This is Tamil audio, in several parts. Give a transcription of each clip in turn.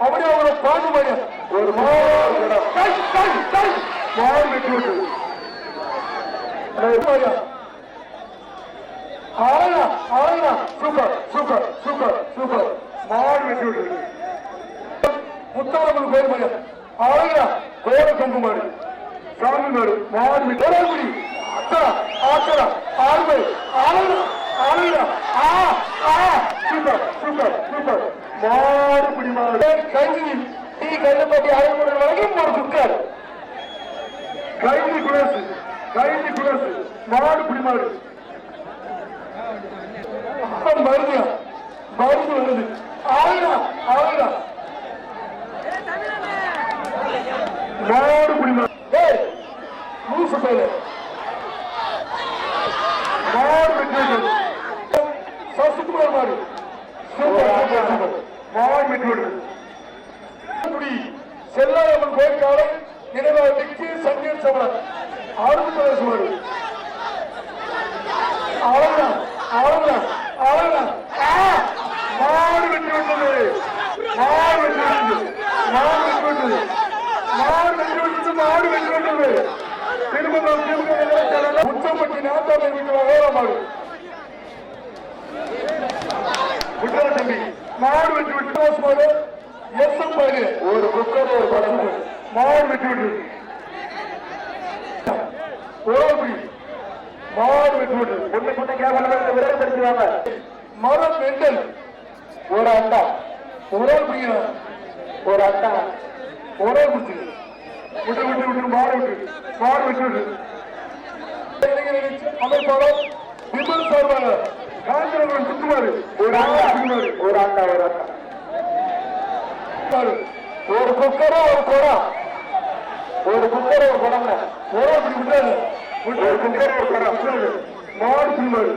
அப்படியே அவரை பாண்டு மாதிரி ஒரு மாடு கை சூப்பர் சூப்பர் சூப்பர் சூப்பர். மாடு வெட்டி விட்டு. முத்தாளம்மன் கோயில் மாரியா ஆயா கோர கொம்பு மாடு சாமி மாடு மாடு வெட்டி. ஒரேபடி ஆறுமை ஆ ஆ. Super super super. மாடு பிடி மாடு கைதி டீ கல்லுப்பட்டி அரைமுறை வரைக்கும் ஒரு குக்கர் கைதி குலசு கைதி குலசு மாடு பிடி மாடு அப்ப மருந்தியா மருந்து. வருது. ஆயிரா ஆயிரா. மாடு பிடி மாடு ஏய் லூசு பையல மாடு வெட்டி சசுக்குமார் மாடு சூப்பர் சூப்பர் சூப்பர் மாடு வெட்டி விடுது குடி செல்லாயம்மன் கோயில் காலை நினைவாகத்துக்கு சங்கீர் சமணன் ஆறு பிரதேச மாடு அவ்வளவுதான் அவ்வளவுதான் அவ்வளவுதான் ஆ! மாடு வெட்டி விட்டது மாடு வெட்டி விட்டது மாடு வெட்டி விட்டது மாடு வெட்டி விட்டது மாடு வெட்டி விட்டது திருமணம் திருமணம் உச்சப்பட்டி நாத்தாமை வீட்டு வேற மாடு விட்டா தம்பி மாடு வெட்டி எஸ் பாரு ஒரு குக்கர் ஒரு படம் மாடு வெட்டி விட்டு ஓடி மாடு வெட்டி ஒண்ணு கொண்டு கேவலம் விரைவுபடுத்துவாங்க மரம் மெண்டல் ஒரு அண்டா ஒரே பிடிக்கிறான் ஒரு அண்டா ஒரே பிடிச்சி விட்டு விட்டு விட்டு. மாடு விட்டு மாடு விட்டு அமைப்பாளர் விமல் சார்பாக. காஞ்சிரவன் சுத்துமாறு ஒரு அண்டா ஒரு அண்டா ஒரு அண்டா பாரு. ஒரு குக்கரும் ஒரு குடம் ஒரு குக்கர் ஒரு குடம் ஒரு அப்படி ஒரு குக்கர் ஒரு குடம் விட்டாரு மாடு பிடிமாடு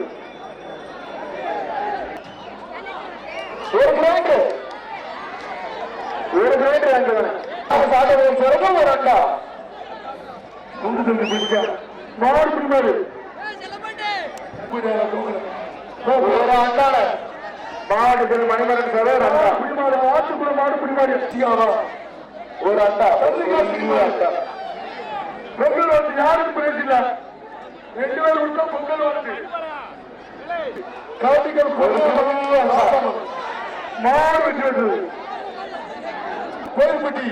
ஒரு கிரைண்டர் ஒரு கிரைண்டர் அங்க வேணும் சாப்பிட ஒரு சிறப்பு ஒரு அண்டா. குண்டு தம்பி பிடிச்சா மாடு பிடிமாடு ஒரு அண்டான மாடு பெரு மணிமரன் சார் அண்டா. ஆட்டுக்குள்ள மாடு சியாவா ஒரு அண்டா அண்டா பொங்கல் வந்து யாருக்கு பேசல ரெண்டு பேர் விட்டா பொங்கல் வந்து பொங்கல் மாடு வச்சு கோயில்பட்டி.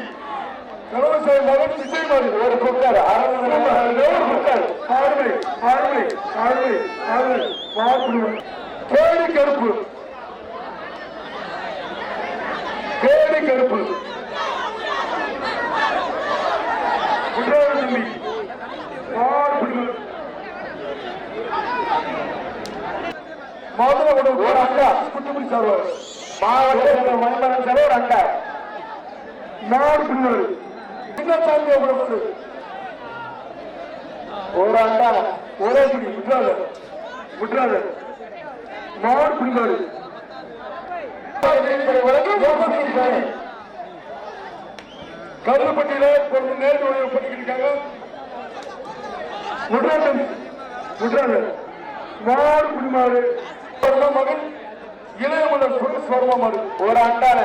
கலவசாமி மகன் விஜய் மாடு. ஒரு குக்கர் ஒரு குக்கர் ஆறுமை ஆறுமை ஆறுமை ஆறுமை மாடு கேடி கருப்பு கேடி கருப்பு குற்றால தம்பி மாடு பிடிக்கும் மாதுளை கொண்டு ஒரு அண்டா குட்டுப்படி சார்வார். மாவட்ட மணிமரன் சார் ஒரு அண்டா மாடு பின்னாடி சின்னசாமி அவர்களுக்கு. ஒரு அண்டா. ஒரே பிடி. விட்டுறாத விட்டுறாத மாடு பின்னாடி கருப்பட்டியில கொஞ்சம் நேர்வு பண்ணிக்கிட்டு இருக்காங்க விடுறாங்க விடுறாங்க மாடு குடிமாடு மகன் இளையமலர் சுரேஷ் வர்மா மாடு ஒரு அண்டான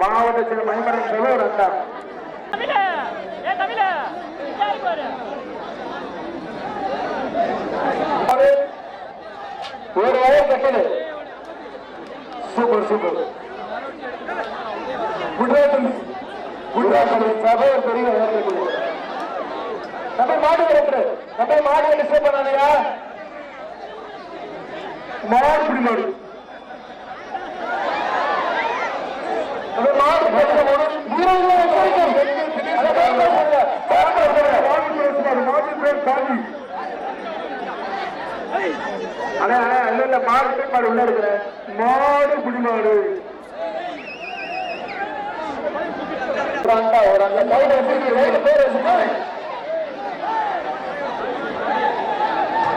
மாவட்டத்தில் மணிமரன் சொல்ல ஒரு அண்டா. தமிழ ஏ தமிழ விசாரி பாரு. மாடு, ஒரு வயர் கட்டணு சூப்பர் சூப்பர். குஜராத் குஜராத் சபை ஒரு பெரிய நம்ம மாடு வளர்க்குற நம்ம மாடு டிஸ்டர்ப் பண்ணாதயா மாடு பிடி மாடு நம்ம மாடு பேசுற போது வீரர்கள் வச்சிருக்கோம். அதை பேச முடியல. மாடு பேர் காந்தி அண்ணா அண்ணா இல்ல மாடு உள்ள இருக்கிற மாடு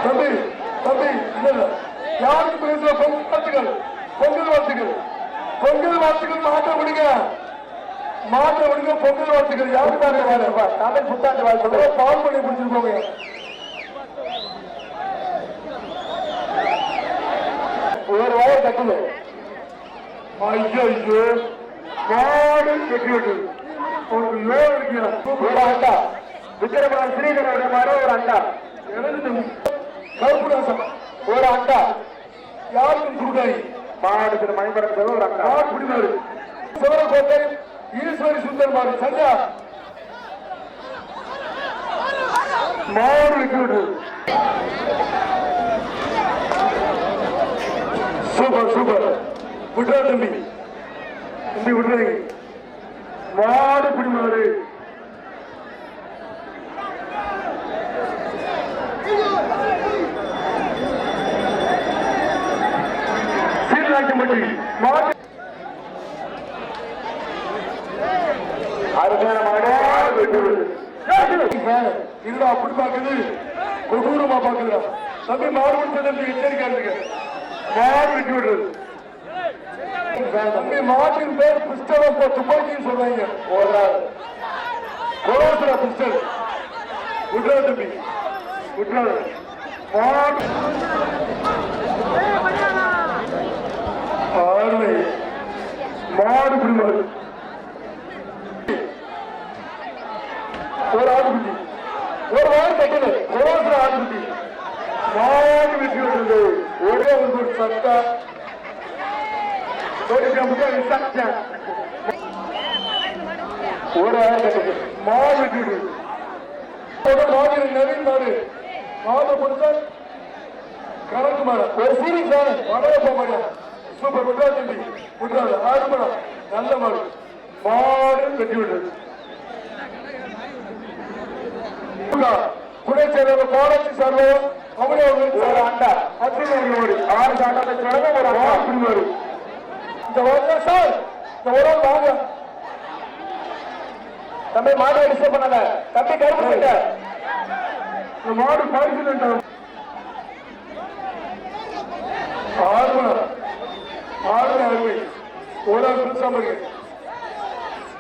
தம்பி தம்பி இல்ல யாருக்கு பேசுற பொங்கல் வாழ்த்துக்கள்? பொங்கல் வாழ்த்துக்கள். பொங்கல் வாழ்த்துக்கள் மாற்ற விடுங்க மாற்ற விடுங்க பொங்கல் வாழ்த்துக்கள். யாருக்கு தமிழ் புத்தாண்டு வாழ்த்துக்கள். பால் பண்ணி பிடிச்சிருக்கோங்க ஒரு வயர் கட்டுது ஐயோ ஐயோ மாடு வெற்றி விட்டு ஒரு மேல் ஒரு அண்டா விக்கிரமன் ஸ்ரீதரோட மாதிரி ஒரு அண்டா எனது கருப்புராசம் ஒரு அண்டா யாருக்கும் கொடுக்காய் மாவட்டத்தில் மணிபரத்தில் ஒரு அண்டா குடிமாறு சிவரகோட்டை ஈஸ்வரி சுந்தர் மாடு. சந்தியா மாடு வெற்றி விட்டு சூப்பர் சூப்பர். விட்றா தம்பி. தம்பி விட்றீங்க மாடு பிடிமாறு சீர்காழிப்பட்டி மாடு. அருமையான மாடு. வெற்றி விடு. அப்படி பாக்குது கொடூரமா பாக்குதா தம்பி மாடு தம்பி எச்சரிக்கை இருந்துங்க வெட்டி விடுறது தம்பி மாட்டின் பேர் பிஸ்டல் அப்ப துப்பாக்கின்னு சொல்றாங்க நாள் கோலாசுரா பிஸ்டல். விட்றாரு தம்பி. விட்றாரு. மாடு ஆறுமை மாடு பிடிமாடு ஒரு ஆடுகுட்டி ஒரு வாரம் தைக்கல கோலாசுரா ஆடுகுட்டி மாடு வெட்டி விடுறது ஒரே ஒரு சத்தா ஒரு கம்பெனி சத்தா ஒரு ஆயிரத்தி மாடு வீடு ஒரு மாதிரி நவீன் மாடு மாடு கொடுத்தா கணக்கு மாடு ஒரு சீரிஸ் மாடு மழைய போக மாட்டேன் சூப்பர் விட்ரா தம்பி விட்றாது ஆடு மாடு நல்ல மாடு மாடு வெட்டி விடுறது குடைச்சேரியில் பாலாஜி சார்பம் அவரே ஒரு அண்டா அத்திரி ஓடி ஆறு சாட்டத்தை கிழமை ஒரு இந்த வரல சார் இந்த ஒரு வாங்க. தம்பி மாடு டிஸ்டர்ப் பண்ணல. தம்பி கருப்பு இந்த மாடு பாய்ச்சல் ஆறு ஆறு அறுவை ஒரு பிரிச்சாம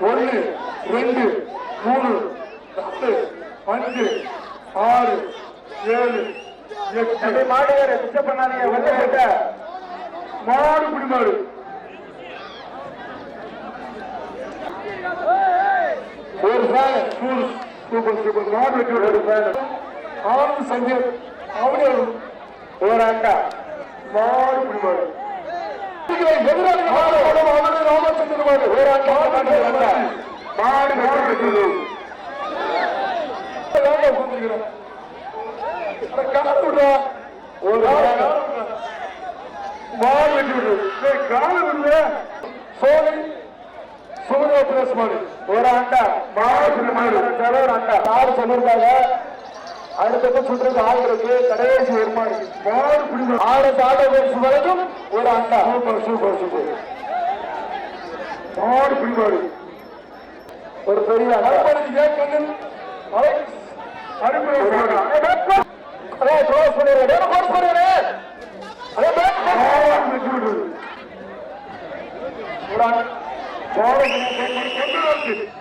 ஒன்னு ரெண்டு மூணு நாலு அஞ்சு ஆறு ஏழு எட்டு மாடு வேற டிஸ்டர்ப் பண்ணாதீங்க வெள்ள கிட்ட மாடு பிடி மாடு. ஒரு சூடு சூப்பர் சூப்பர் மாடு வெட்டி ஒரு ஆனந்த் சஞ்சய் அவனே ஒரு அண்டா மாடு பிடி மாடு. எதிராக ಪ್ಲಸ್ ಮಾಡಿ ஒரு அண்டா. மாவட்டம் அண்டா. யார் சொல்லியிருக்காங்க அடுத்த பக்கம் சொல்றது கடைசி வருமானம் மாடு பிடிக்கும் ஆறு சாதம் வயசு வரைக்கும் ஒரு அண்டா. ஒரு பெரிய அனுமதி கேட்கணும் Bağlı bunu kendini kendin